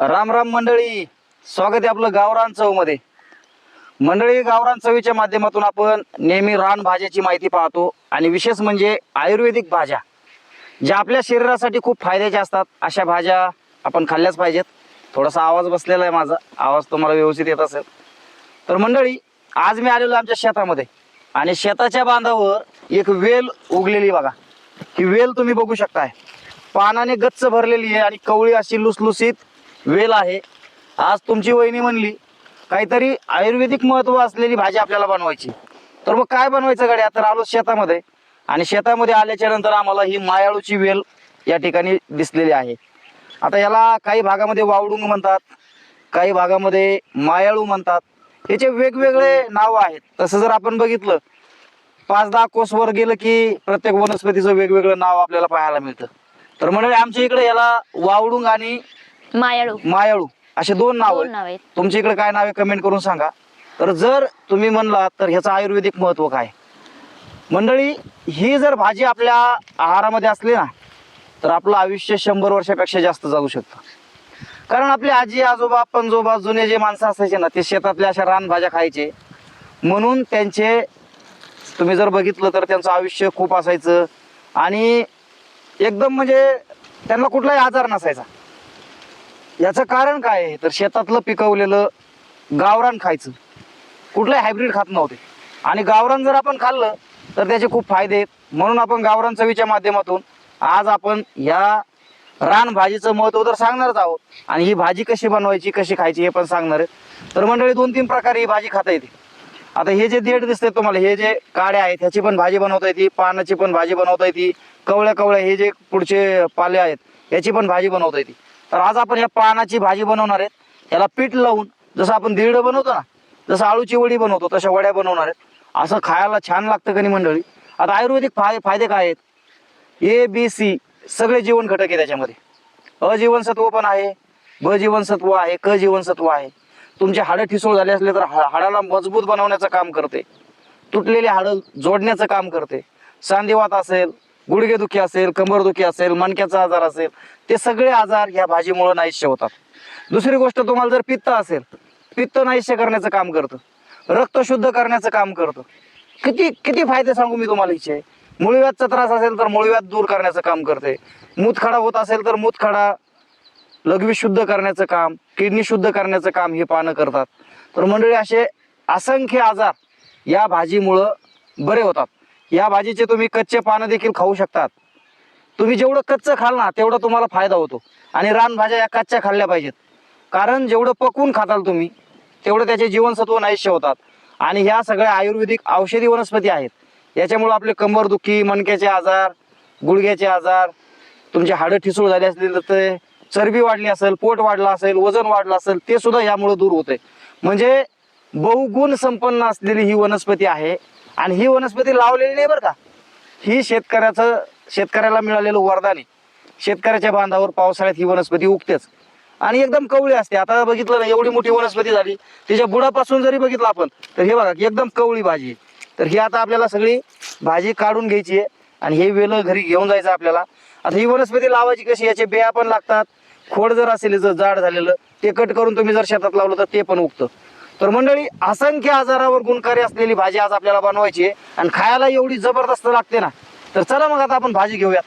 राम राम मंडळी. स्वागत आहे आपलं गावरान चवमध्ये मंडळी गावरान चवीच्या माध्यमातून आपण नेहमी रान भाज्याची माहिती पाहतो आणि विशेष म्हणजे आयुर्वेदिक भाज्या ज्या आपल्या शरीरासाठी खूप फायद्याच्या असतात. अशा भाज्या आपण खाल्ल्याच पाहिजेत. थोडासा आवाज बसलेला आहे माझा. आवाज तुम्हाला व्यवस्थित येत असेल. तर मंडळी आज मी आलेलो आहे आमच्या शेतामध्ये आणि शेताच्या बांधावर एक वेल उगलेली बघा. ही वेल तुम्ही बघू शकताय. पानाने गच्च भरलेली आहे आणि कवळी अशी लुसलुसीत वेल आहे. आज तुमची वहिनी म्हणली काहीतरी आयुर्वेदिक महत्त्व असलेली भाजी आपल्याला बनवायची. तर मग काय बनवायचं गाड्या? तर आलो शेतामध्ये. आणि शेतामध्ये आल्याच्यानंतर आम्हाला ही मायाळूची वेल या ठिकाणी दिसलेली आहे. आता याला काही भागामध्ये वावडुंग म्हणतात काही भागामध्ये मायाळू म्हणतात. याचे वेगवेगळे नाव आहेत. तसं जर आपण बघितलं पाच दहा कोसवर गेलं की प्रत्येक वनस्पतीचं वेगवेगळं नाव आपल्याला पाहायला मिळतं. तर म्हणजे आमच्या इकडे याला वावडुंग आणि मायाळू. मायाळू. असे दोन नाव दोन नाव आहेत. तुमच्या इकडे काय नाव आहे कमेंट करून सांगा. तर जर तुम्ही म्हणलात तर ह्याचं आयुर्वेदिक महत्त्व काय? मंडळी ही जर भाजी आपल्या आहारामध्ये असली ना तर आपलं आयुष्य शंभर वर्षापेक्षा जास्त जाऊ शकतं. कारण आपले आजी आजोबा पणजोबा जुने जे माणसं असायचे ना ते शेतातल्या अशा रानभाज्या खायचे. म्हणून त्यांचे तुम्ही जर बघितलं तर त्यांचं आयुष्य खूप असायचं. आणि एकदम म्हणजे त्यांना कुठलाही आजार नसायचा. याचं कारण काय आहे? तर शेतातलं पिकवलेलं गावरान खायचं. कुठलंही हायब्रिड खात नव्हते. आणि गावरान जर आपण खाल्लं तर त्याचे खूप फायदे आहेत. म्हणून आपण गावरान चवीच्या माध्यमातून आज आपण या रान भाजीचं महत्त्व तर सांगणारच आहोत. आणि ही भाजी कशी बनवायची कशी खायची हे पण सांगणार आहे तर मंडळी दोन तीन प्रकारे ही भाजी खाता येते. आता हे जे देठ दिसते तुम्हाला हे जे काड्या आहेत ह्याची पण भाजी बनवता येते. पानाची पण भाजी बनवता येते. कवळ्या कवळ्या हे जे पुढचे पाले आहेत याची पण भाजी बनवता येते. तर आज आपण या पानाची भाजी बनवणार आहेत. याला पीठ लावून जसं आपण दीड बनवतो ना जसं आळूची वडी बनवतो तशा वड्या बनवणार आहेत. असं खायला छान लागतं का नाही मंडळी? आता आयुर्वेदिक फाय फायदे काय आहेत? ए बी सी सगळे जीवन घटक आहे त्याच्यामध्ये. अ जीवनसत्व पण आहे ब जीवनसत्व आहे क जीवनसत्व आहे. तुमचे हाडं ठिसूळ झाले असले तर हा- हाडाला मजबूत बनवण्याचं काम करते. तुटलेली हाडं जोडण्याचं काम करते. सांधिवात असेल गुडघेदुखी असेल कंबरदुखी असेल मणक्याचा आजार असेल ते सगळे आजार या भाजीमुळे नाहीसे होतात. दुसरी गोष्ट तुम्हाला जर पित्त असेल पित्त नाहीसे करण्याचं काम करतं. रक्त शुद्ध करण्याचं काम करतं. किती किती फायदे सांगू मी तुम्हाला इच्छे मुळव्याधचा त्रास असेल तर मुळव्याध दूर करण्याचं काम करते. मूतखडा होत असेल तर मूतखडा लघवी शुद्ध करण्याचं काम किडनी शुद्ध करण्याचं काम हे पानं करतात. तर मंडळी असे असंख्य आजार या भाजीमुळं बरे होतात. या भाजीचे तुम्ही कच्चे पानं देखील खाऊ शकतात. तुम्ही जेवढं कच्चं खाल ना तेवढा तुम्हाला फायदा होतो. आणि रानभाज्या या कच्च्या खाल्ल्या पाहिजेत. कारण जेवढं पकवून खाताल तुम्ही तेवढं त्याचे जीवनसत्व नाहीसे होतात. आणि ह्या सगळ्या आयुर्वेदिक औषधी वनस्पती आहेत. याच्यामुळे आपले कंबरदुखी मणक्याचे आजार गुडघ्याचे आजार तुमचे हाडं ठिसूळ झाले असतील तर ते चरबी वाढली असेल पोट वाढलं असेल वजन वाढलं असेल ते सुद्धा यामुळे दूर होते म्हणजे बहुगुण संपन्न असलेली ही वनस्पती आहे आणि ही वनस्पती लावलेली नाही बरं का. ही शेतकऱ्याचं शेतकऱ्याला मिळालेलं वरदान आहे. शेतकऱ्याच्या बांधावर पावसाळ्यात ही वनस्पती उगतेच. आणि एकदम कवळी असते. आता बघितलं ना एवढी मोठी वनस्पती झाली. तिच्या बुडापासून जरी बघितलं आपण तर हे बघा एकदम कवळी भाजी आहे. तर ही आता आपल्याला सगळी भाजी काढून घ्यायची आहे. आणि हे वेलं घरी घेऊन जायचं आपल्याला. आता ही वनस्पती लावायची कशी याचे बिया पण लागतात. खोड जर असेल जर जाड झालेलं ते कट करून तुम्ही जर शेतात लावलं तर ते पण उगतं. तर मंडळी असंख्य आजारावर गुणकारी असलेली भाजी आज आपल्याला बनवायची आहे. आणि खायला एवढी जबरदस्त लागते ना. तर चला मग आता आपण भाजी घेऊया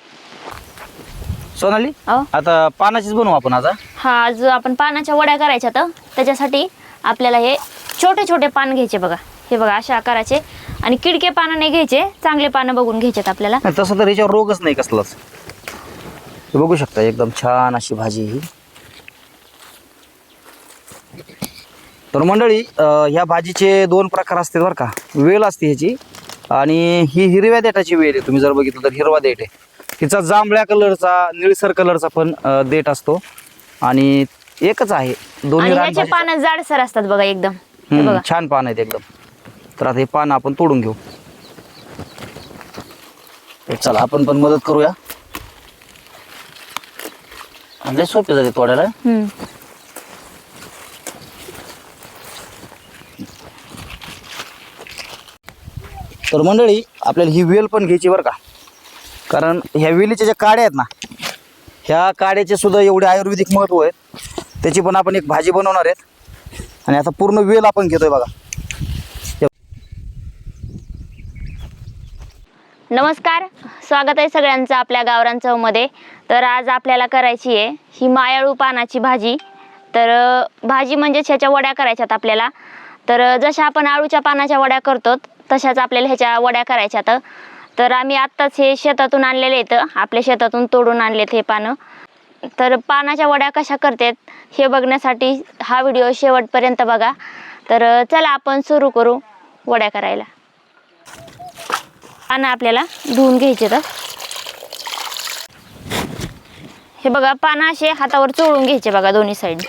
सोनाली अहो. आता पानाचीच बनवू आपण आता हा? आज आपण पानाच्या वड्या करायच्या तर. त्याच्यासाठी आपल्याला हे छोटे छोटे पान घ्यायचे बघा. हे बघा अशा आकाराचे. आणि किडके पानं नाही घ्यायचे. चांगले पानं बघून घ्यायचेत आपल्याला. नाही, तसं तर याच्यावर रोगच नाही कसलाच. हे बघू शकता एकदम छान अशी भाजी ही. तर मंडळी ह्या भाजीचे दोन प्रकार असतात बरं का. वेल असते ह्याची आणि ही हिरव्या देठाची वेल आहे. तुम्ही जर बघितलं तर हिरवा देठ आहे. तिचा जांभळ्या कलरचा निळसर कलरचा पण देठ असतो. आणि एकच आहे. दोन्ही पानं जाडसर असतात बघा एकदम. हे छान पान आहेत एकदम. तर आता हे पान आपण तोडून घेऊ. चला आपण पण मदत करूया. लय सोपे झाले तोडायला. तर मंडळी आपल्याला ही वेल पण घ्यायची बरं का? कारण ह्या वेलीच्या ज्या काड्या आहेत ना ह्या काड्याचे सुद्धा एवढे आयुर्वेदिक महत्त्व आहेत. त्याची पण आपण एक भाजी बनवणार आहेत. आणि आता पूर्ण वेल आपण घेतोय बघा. नमस्कार स्वागत आहे सगळ्यांचं आपल्या गावरान चवमध्ये तर आज आपल्याला करायची आहे ही मायाळू पानाची भाजी. तर भाजी म्हणजेच ह्याच्या वड्या करायच्यात आपल्याला. तर जशा आपण आळूच्या पानाच्या वड्या करतो तशाच आपल्याला ह्याच्या वड्या करायच्या तर आम्ही आत्ताच हे शेतातून आणलेले आहेत आपल्या शेतातून तोडून आणलेत हे पानं. तर पानाच्या वड्या कशा करतात हे बघण्यासाठी हा व्हिडिओ शेवटपर्यंत बघा. तर चला आपण सुरू करू वड्या करायला. पानं आपल्याला धुवून घ्यायचे तर हे बघा पानं असे हातावर चोळून घ्यायचे बघा दोन्ही साईड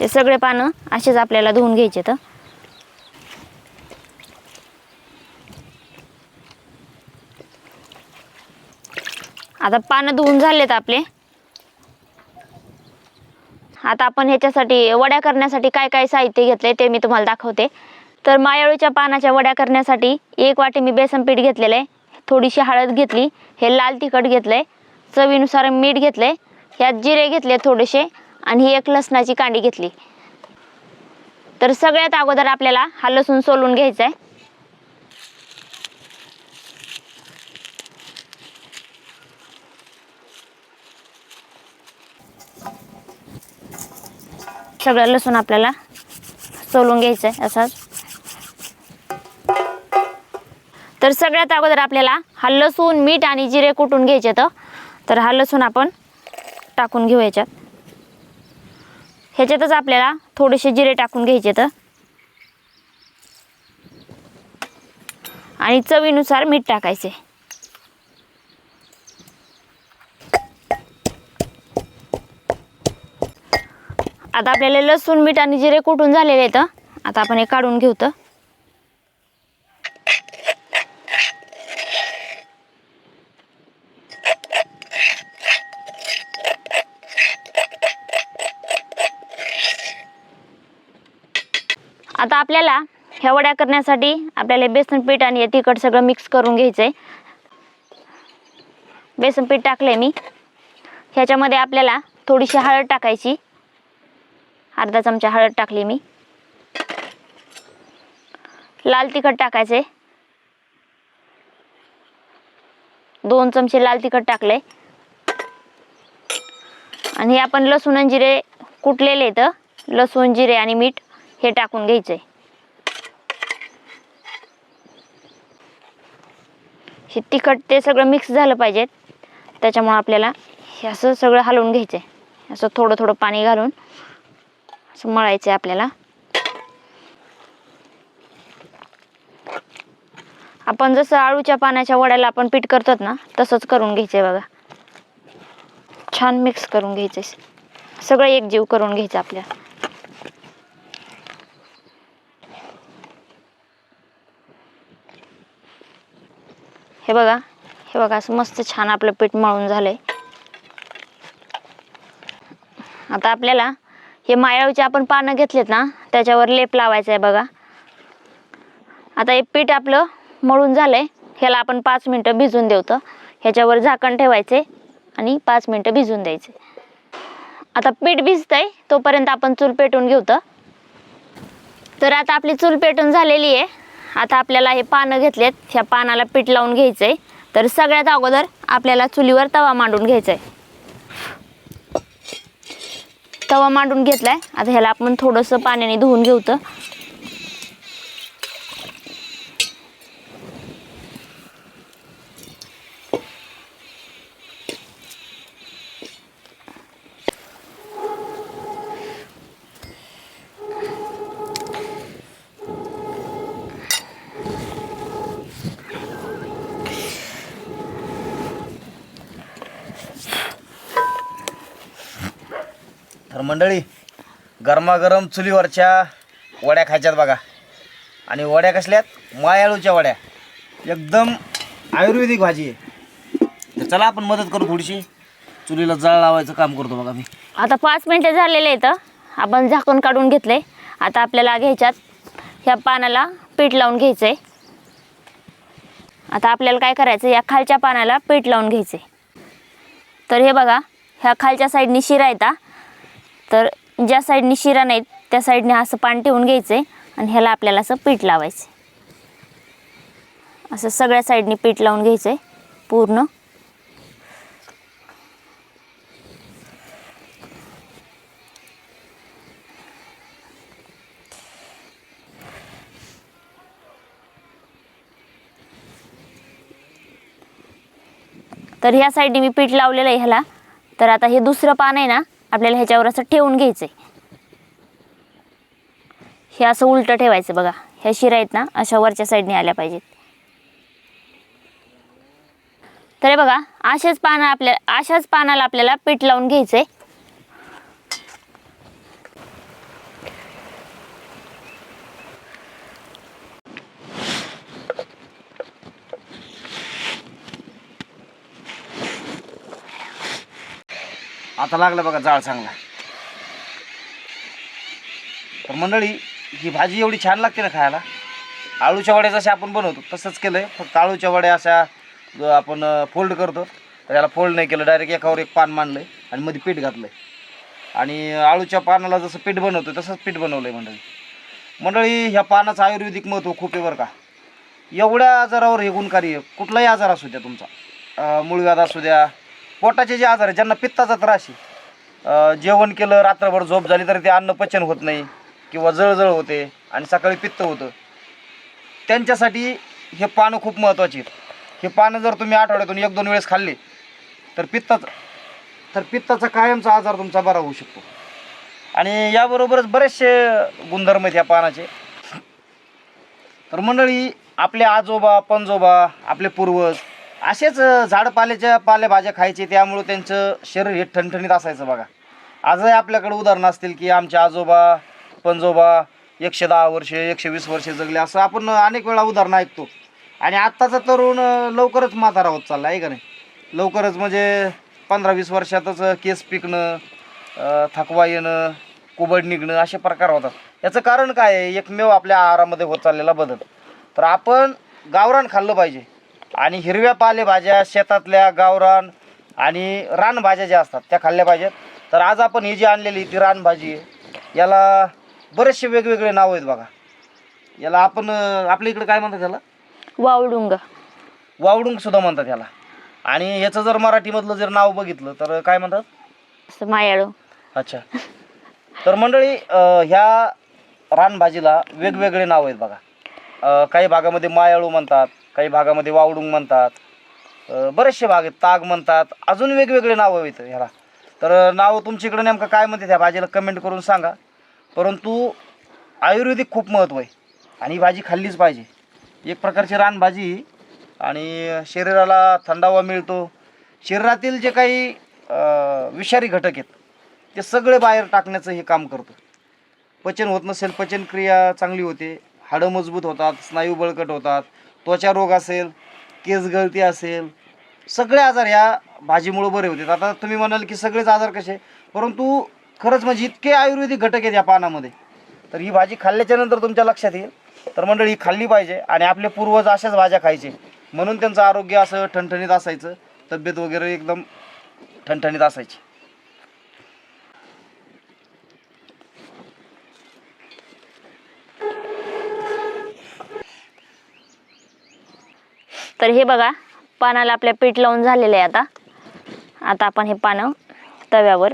हे सगळे पानं असेच आपल्याला धुवून घ्यायचे तर. आता पानं धुवून झालेत आपले. आता आपण ह्याच्यासाठी वड्या करण्यासाठी काय काय साहित्य घेतले ते मी तुम्हाला दाखवते. तर मायाळूच्या पानाच्या वड्या करण्यासाठी एक वाटी मी बेसन पीठ घेतलेलं आहे. थोडीशी हळद घेतली हे लाल तिखट घेतलं आहे चवीनुसार मीठ घेतलं आहे ह्यात जिरे घेतले थोडेसे आणि ही एक लसणाची कांडी घेतली. तर सगळ्यात अगोदर आपल्याला हा लसूण सोलून घ्यायचा आहे सगळं लसूण आपल्याला सोलून घ्यायचं आहे असाच. तर सगळ्यात अगोदर आपल्याला हा लसूण मीठ आणि जिरे कुटून घ्यायचे तर हा लसूण आपण टाकून घेऊ याच्यात. ह्याच्यातच आपल्याला थोडेसे जिरे टाकून घ्यायचे तर. आणि चवीनुसार मीठ टाकायचे. आता आपल्याला लसूण मीठ आणि जिरे कुटून झालेले आहेत? आता आपण हे काढून घेऊ तर. आता आपल्याला ह्या वड्या करण्यासाठी आपल्याला बेसन पीठ आणि हे तिखट सगळं मिक्स करून घ्यायचं आहे बेसन पीठ टाकलं मी. ह्याच्यामध्ये आपल्याला थोडीशी हळद टाकायची. अर्धा चमचा हळद टाकली मी. लाल तिखट टाकायचे दोन चमचे लाल तिखट टाकले आणि हे आपण लसूण आणि जिरे कुटलेले आहेत. लसूण जिरे आणि मीठ हे टाकून घ्यायचे हे तिखट ते सगळं मिक्स झालं पाहिजे त्याच्यामुळं आपल्याला हे असं सगळं हलवून घ्यायचं आहे असं थोडं थोडं पाणी घालून असं मळायचं आहे आपल्याला. आपण जसं आळूच्या पाण्याच्या वड्याला आपण पीठ करतो ना तसंच करून घ्यायचं आहे बघा. छान मिक्स करून घ्यायचं आहे सगळं एकजीव करून घ्यायचं आपल्याला हे बघा हे बघा असं मस्त छान आपलं पीठ मळून झालंय. आता आपल्याला हे मायाळूचे आपण पानं घेतलेत ना त्याच्यावर लेप लावायचा आहे बघा. आता हे पीठ आपलं मळून झालंय ह्याला आपण पाच मिनटं भिजून देवतं. ह्याच्यावर झाकण ठेवायचे आणि पाच मिनटं भिजून द्यायचे आता पीठ भिजतंय तोपर्यंत आपण चूल पेटून घेऊतं. तर आता आपली चूल पेटून झालेली आहे आता आपल्याला हे पानं घेतलेत. ह्या पानाला पीठ लावून घ्यायचं आहे तर सगळ्यात अगोदर आपल्याला चुलीवर तवा मांडून घ्यायचा आहे तवा मांडून घेतलाय. आता ह्याला आपण थोडंसं पाण्याने धुवून घेऊतं मंडळी गरमागरम चुलीवरच्या वड्या खायच्यात बघा. आणि वड्या कसल्यात मायाळूच्या वड्या. एकदम आयुर्वेदिक भाजी आहे. तर चला आपण मदत करू थोडीशी. चुलीला जाळ लावायचं काम करतो बघा मी. आता पाच मिनटं झालेले आहेत आपण झाकण काढून घेतले आता आपल्याला घ्यायच्यात ह्या पानाला पीठ लावून घ्यायचं आहे आता आपल्याला काय करायचं या खालच्या पानाला पीठ लावून घ्यायचं आहे तर हे बघा ह्या खालच्या साईडनी शिरा येतात तर ज्या साईडनी शिरा नाहीत त्या साईडने असं पान ठेवून घ्यायचं आहे आणि ह्याला आपल्याला असं पीठ लावायचं असं सगळ्या साईडनी पीठ लावून घ्यायचं आहे पूर्ण. तर ह्या साईडने मी पीठ लावलेलं आहे ह्याला. तर आता हे दुसरं पान आहे ना आपल्याला ह्याच्यावर असं ठेवून घ्यायचं आहे हे असं उलटं ठेवायचं बघा. ह्या शिरा आहेत ना अशा वरच्या साईडने आल्या पाहिजेत. तर हे बघा अशाच पानं आपल्या अशाच पानाला आपल्याला पीठ लावून घ्यायचं आहे आता लागलं बघा जाळ चांगला. तर मंडळी ही भाजी एवढी छान लागते ना खायला. आळूच्या वड्या जशा आपण बनवतो तसंच केलं आहे फक्त आळूच्या वड्या अशा आपण फोल्ड करतो तर याला फोल्ड नाही केलं डायरेक्ट एकावर एक पान मांडलं आहे आणि मध्ये पीठ घातलं आहे आणि आळूच्या पानाला जसं पीठ बनवतो तसंच पीठ बनवलं आहे मंडळी. मंडळी ह्या पानाचं आयुर्वेदिक महत्त्व खूप आहे बरं का. एवढ्या आजारावर हे गुणकारी कुठलाही आजार असू द्या तुमचा. अं, मूळव्याध असू द्या पोटाचे जे आजार आहे ज्यांना पित्ताचा त्रास आहे जेवण केलं रात्रभर झोप झाली तरी ते अन्न पचन होत नाही किंवा जळजळ होते आणि सकाळी पित्त होतं. त्यांच्यासाठी हे पानं खूप महत्त्वाची आहेत. हे पानं जर तुम्ही आठवड्यातून एक दोन वेळेस खाल्ले तर पित्ताचं तर पित्ताचा कायमचा आजार तुमचा बरा होऊ शकतो. आणि याबरोबरच बरेचसे गुणधर्म आहेत या पानाचे. तर मंडळी आपले आजोबा पणजोबा आपले पूर्वज असेच झाडपाल्याच्या पालेभाज्या खायचे त्यामुळं त्यांचं शरीर हे ठणठणीत असायचं बघा. आजही आपल्याकडे उदाहरणं असतील की आमचे आजोबा पणजोबा एकशे दहा वर्षे एकशे वीस वर्षे जगले असं आपण अनेक वेळा उदाहरणं ऐकतो. आणि आत्ताचा तरुण लवकरच म्हातारा होत चालला आहे का नाही? लवकरच म्हणजे पंधरा वीस वर्षातच केस पिकणं थकवा येणं कुबड निघणं असे प्रकार होतात. याचं कारण काय आहे? एकमेव आपल्या आहारामध्ये होत चाललेला बदल. तर आपण गावरान खाल्लं पाहिजे. आणि हिरव्या पालेभाज्या शेतातल्या गावरान आणि रानभाज्या ज्या असतात त्या खाल्ल्या पाहिजेत. तर आज आपण ही जी आणलेली ती रानभाजी आहे याला बरेचसे वेगवेगळे नाव आहेत बघा. याला आपण अं, आपल्या इकडे काय म्हणतात त्याला वावडुंग. वावडुंग सुद्धा म्हणतात याला. आणि याचं जर मराठीमधलं जर नाव बघितलं तर काय म्हणतात? असं मायाळू. अच्छा. तर मंडळी अं, ह्या रानभाजीला वेगवेगळे नाव आहेत बघा. अं, काही भागामध्ये मायाळू म्हणतात काही भागामध्ये वावडुंग म्हणतात बरेचसे भाग आहेत ताग म्हणतात अजून वेगवेगळे नावं आहेत ह्याला. तर नावं तुमच्याकडे नेमकं काय म्हणते त्या भाजीला कमेंट करून सांगा. परंतु आयुर्वेदिक खूप महत्त्व आहे आणि ही भाजी खाल्लीच पाहिजे. एक प्रकारची रानभाजी आणि शरीराला थंडावा मिळतो. शरीरातील जे काही विषारी घटक आहेत ते सगळे बाहेर टाकण्याचं हे काम करतं. पचन होत नसेल पचनक्रिया चांगली होते हाडं मजबूत होतात स्नायू बळकट होतात त्वचा रोग असेल केस गळती असेल सगळे आजार ह्या भाजीमुळं बरे होते आता तुम्ही म्हणाल की सगळेच आजार कसे? परंतु खरंच म्हणजे इतके आयुर्वेदिक घटक आहेत या पानामध्ये. तर ही भाजी खाल्ल्याच्यानंतर तुमच्या लक्षात येईल. तर मंडळी ही खाल्ली पाहिजे आणि आपले पूर्वज अशाच भाज्या खायचे. म्हणून त्यांचं आरोग्य असं ठणठणीत असायचं. तब्येत वगैरे एकदम ठणठणीत असायची. तर हे बघा पानाला आपल्या पीठ लावून झालेलं आहे आता. आता आपण हे पानं तव्यावर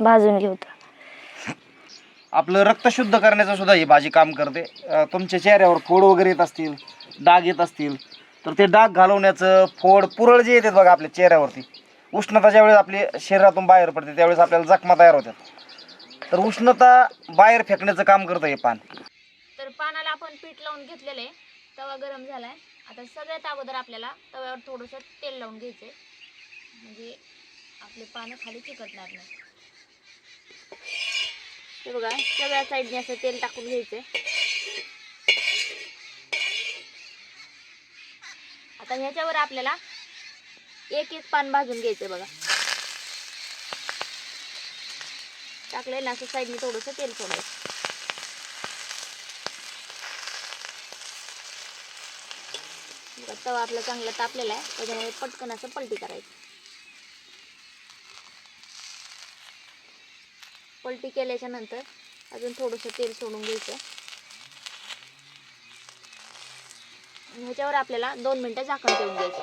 भाजून घेऊ आपलं रक्त शुद्ध करण्याचं सुद्धा ही भाजी काम करते. अं, तुमच्या चेहऱ्यावर फोड वगैरे येत असतील डाग येत असतील तर ते डाग घालवण्याचं फोड पुरळ जे येतात बघा आपल्या चेहऱ्यावरती उष्णता ज्यावेळेस आपली शरीरातून बाहेर पडते त्यावेळेस आपल्याला जखमा तयार होतात. तर उष्णता बाहेर फेकण्याचं काम करतं हे पान. तर पानाला आपण पीठ लावून घेतलेलं आहे. तवा गरम झालाय. आता सगळ्यात अगोदर आपल्याला तव्यावर थोडंसं तेल लावून घ्यायचंय. म्हणजे आपले पानं खाली चिकटणार नाही. हे बघा सगळ्या साईडने असं तेल टाकून घ्यायचंय. आता ह्याच्यावर आपल्याला एक एक पान भाजून घ्यायचंय बघा. टाकलंय ना असं साईडने थोडंसं तेल सोडायचं. तवा आपला चांगला तापलेला आहे त्याच्यामुळे पटकन असं पलटी करायची. पलटी केल्याच्यानंतर अजून थोडंसं तेल सोडून घ्यायचं. ह्याच्यावर आपल्याला दोन मिनटं झाकण ठेवून घ्यायचं.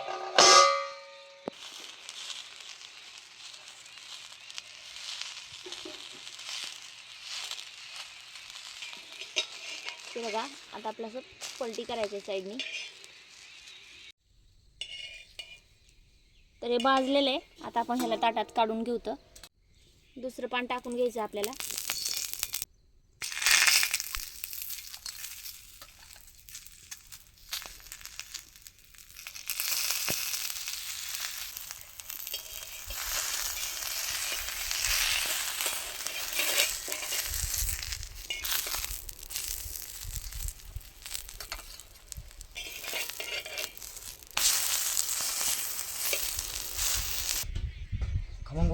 ते बघा आता आपलं असं पलटी करायची साईडनी. तर हे भाजलेलं आहे. आता आपण ह्याला ताटात काढून घेऊ तर. दुसरं पान टाकून घ्यायचं आपल्याला.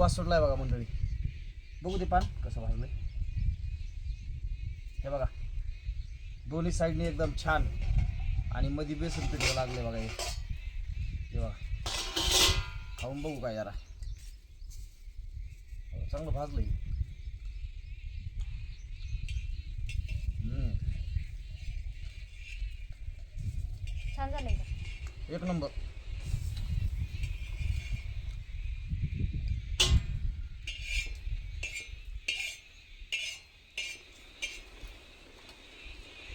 वास सुटलाय बघा मंडळी. बघू ते पान कसं भाजलंय हे बघा. दोन्ही साईडने एकदम छान आणि मध्ये बेसन पीठ लागले बघा हे. बघा. खाऊन बघू काय जरा. चांगलं भाजलंय. हम्म, छान झालंय एक नंबर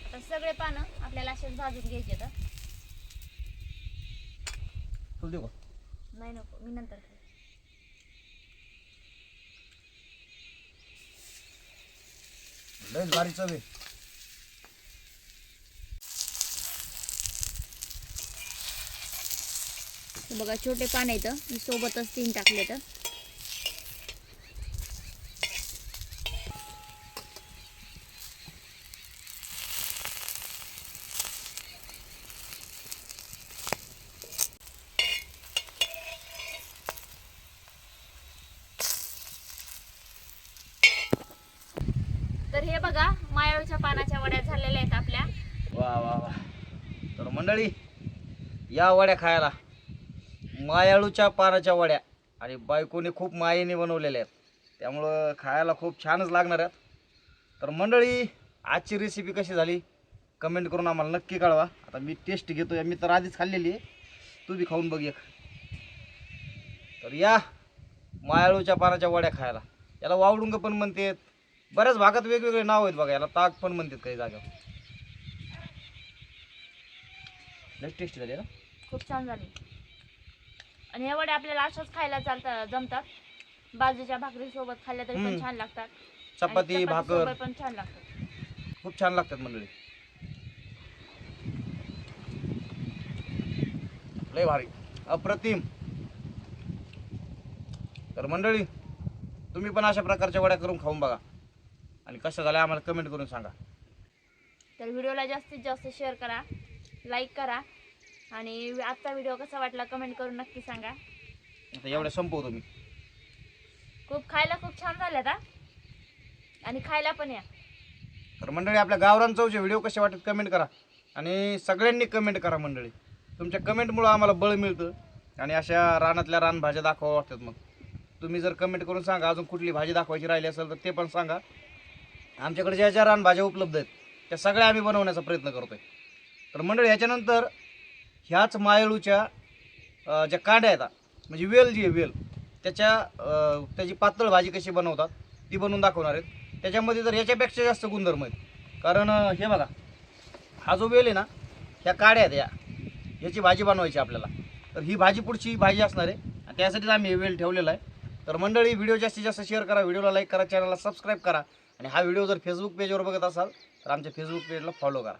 आता सगळे पानं आपल्याला असेच भाजून घ्यायचे तर देऊ का? नाही नको मी नंतर खाईन. लयच भारी चव आहे. बघा छोटे पान आहेत मी सोबतच तीन टाकले तर हे बघा मायाळूच्या पानाच्या वड्या झालेल्या आहेत आपल्या वा वा वा तर मंडळी या वड्या खायला. मायाळूच्या पानाच्या वड्या. आणि बायकोने खूप मायेने बनवलेल्या आहेत. त्यामुळं खायला खूप छानच लागणार आहेत. तर मंडळी आजची रेसिपी कशी झाली? कमेंट करून आम्हाला नक्की कळवा. आता मी टेस्ट घेतोय. मी तर आधीच खाल्लेली आहे. तू बी खाऊन बघ एक. तर या मायाळूच्या पानाच्या वड्या खायला. याला वावडुंग पण म्हणतात. बऱ्याच भागात वेगवेगळे नाव आहेत बघा. याला ताक पण म्हणतात काही जागेवर. लय टेस्टी झाली ना? खूप छान झाली. आणि हे वडे आपल्याला अशाच खायला चालतात जमतात. बाजूच्या भाकरी सोबत खाल्ल्या तरी पण हम्म. छान लागतात. आणि चपाती भाकर. पण छान लागतात. खूप छान लागतात मंडळी. लय भारी. अप्रतिम. तर मंडळी तुम्ही पण अशा प्रकारच्या वड्या करून खाऊन बघा. आणि कसं झालं आम्हाला कमेंट करून सांगा. तर व्हिडिओला जास्तीत जास्त शेअर करा लाईक करा आणि आजचा व्हिडिओ कसा वाटला कमेंट करून नक्की सांगा. आता एवढ्या संपवतो मी खूप खायला खूप छान झाल्यात हा? आणि खायला पण या. तर मंडळी आपल्या गावरान चौचे व्हिडिओ कसे वाटत कमेंट करा. आणि सगळ्यांनी कमेंट करा मंडळी. तुमच्या कमेंटमुळं आम्हाला बळ मिळतं. आणि अशा रानातल्या रानभाज्या दाखवा वाटतात मग. तुम्ही जर कमेंट करून सांगा अजून कुठली भाजी दाखवायची राहिली असेल तर ते पण सांगा. आमच्याकडे ज्या ज्या रानभाज्या उपलब्ध आहेत त्या सगळ्या आम्ही बनवण्याचा प्रयत्न करतोय. तर मंडळी ह्याच्यानंतर ह्याच मायाळूच्या ज्या कांड्या आहेत म्हणजे वेल जी आहे वेल. त्याच्या त्याची पातळ भाजी कशी बनवतात ती बनवून दाखवणार आहेत. त्याच्यामध्ये तर याच्यापेक्षा जास्त गुणधर्म आहेत. कारण हे बघा हा जो वेल आहे ना ह्या काड्या आहेत या. ह्याची भाजी बनवायची आपल्याला. तर ही भाजी पुढची भाजी असणार आहे. आणि त्यासाठीच आम्ही हे वेल ठेवलेला आहे. तर मंडळी व्हिडिओ जास्तीत जास्त शेअर करा व्हिडिओला लाईक करा चॅनलला सबस्क्राईब करा. आणि हा व्हिडिओ जर फेसबुक पेजवर बघत असाल तर आमच्या फेसबुक पेजला फॉलो करा.